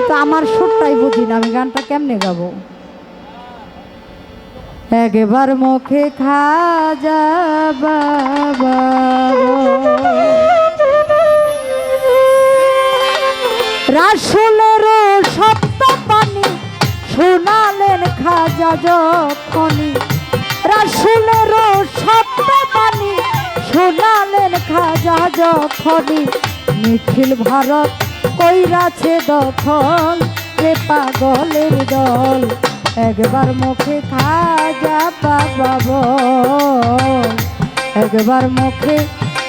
আমি তো আমার সুরটাই বুঝি না, আমি গানটা কেমনে গাবো? একবার মুখে খাজা বাবা রাসুলের সপ্ত পানি শোনালেন খাজা যখনই। রাসুলের সপ্ত পানি শোনালেন খাজা যখনই। নিখিল ভারত কইরাছে দখল রে পাগলের দল। একবার মুখে খাজা বাবা বল, একবার মুখে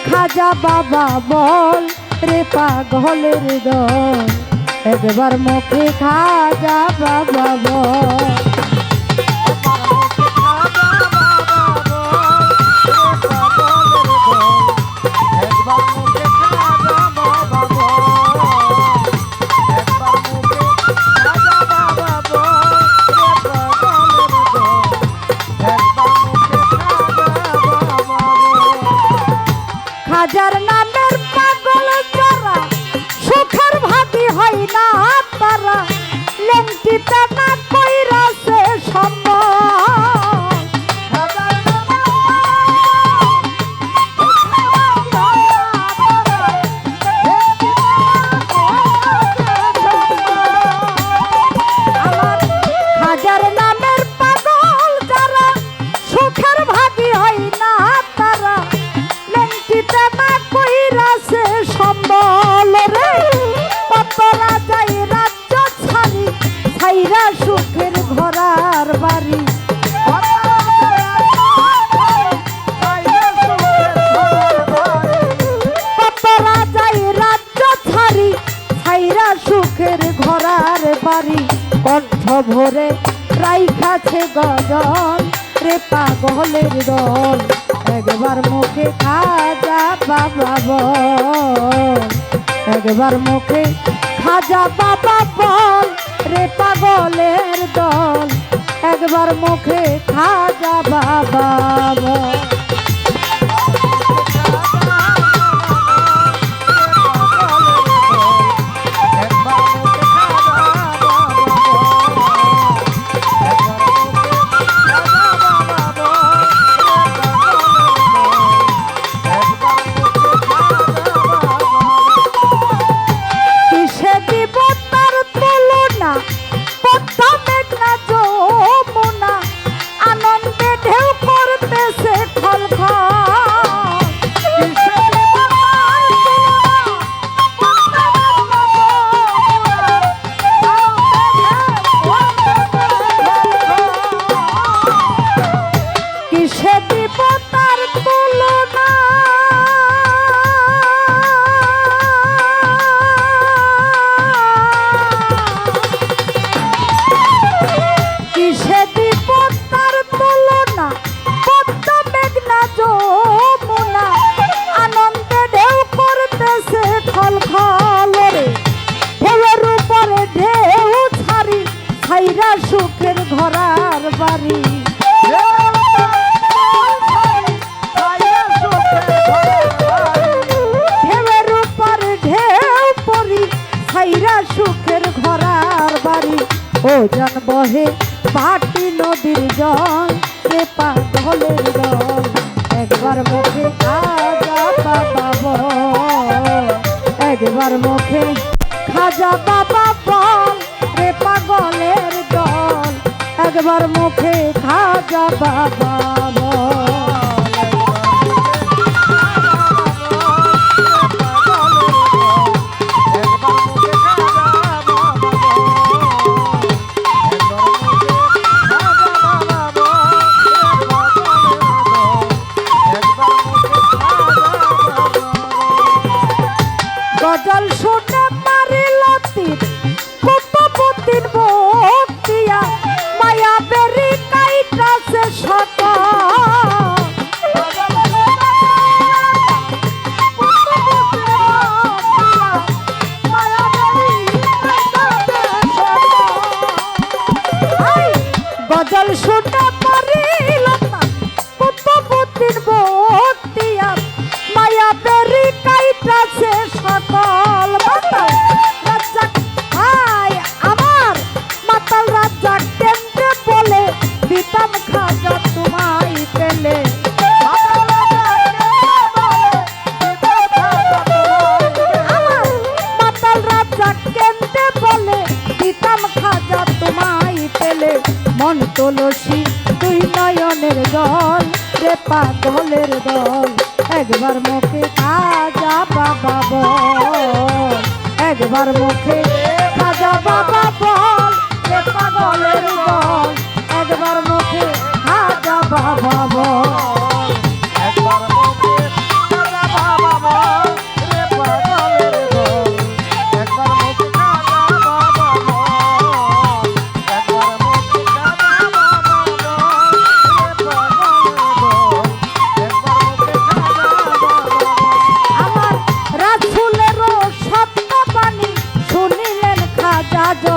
খাজা বাবা বল, রে পাগলের দল। একবার মুখে খাজা বাবা বল। খাজার নামের পাগল যারা সুখের ভাতি হয় না। ছাইরা সুখের ঘরার বাড়ি। সুখের ঘরার বাড়ি। কণ্ঠ ভরে রাইখাছে গজল রে পাগলের দল, একবার মুখে খাজা বাবা বল। একবার মুখে খাজা বাবা বল। রে পাগলের দল একবার মুখে খাজা বাবা ছাইরা সুখের ঘরার বাড়ি। উপর ঢেউ সুখের ঘরার বহে পাটি নদীর জল রে পাগলের দল। একবার মুখে খাজা বাবা একবার মুখে খাজা বাবা একবার মুখে খাজা বাবা কঠিন বতিয়া মায়া পেরি কাইটাছে সকল মাতাল রাজ্জাক হাই আমার মাতাল রাজ্জাক কেন্দ্রে বলে দিতাম খাজা তোমায় পেলে। মন তুলসী তুই নয়নের জল। রে পাগলের দল, একবার মুখে খাজা বাবা বল। একবার মুখে খাজা বাবা বল, রে পাগলের দল।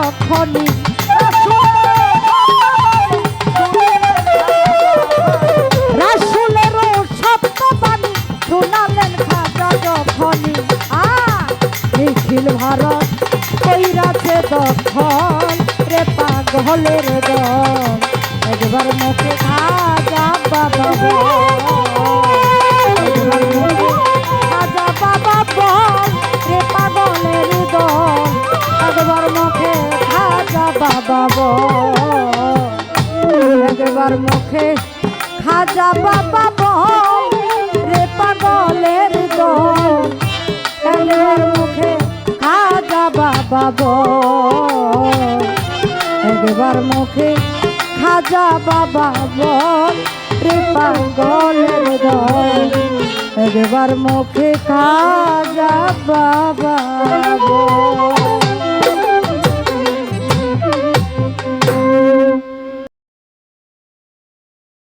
যখনই রাসুলেরও সত্য বাণী শোনালেন খাজা যখনই। আ নিখিল ভারত কইরাছে দখল একবার মুখে খাজা বাবা একবার বাবা একবার মুখে খাজা বাবা রে পাগলের দল। মুখে খাজা বাবা একবার মুখে খাজা বাবা বল রে পাগলের দল। মুখে খাজা বাবা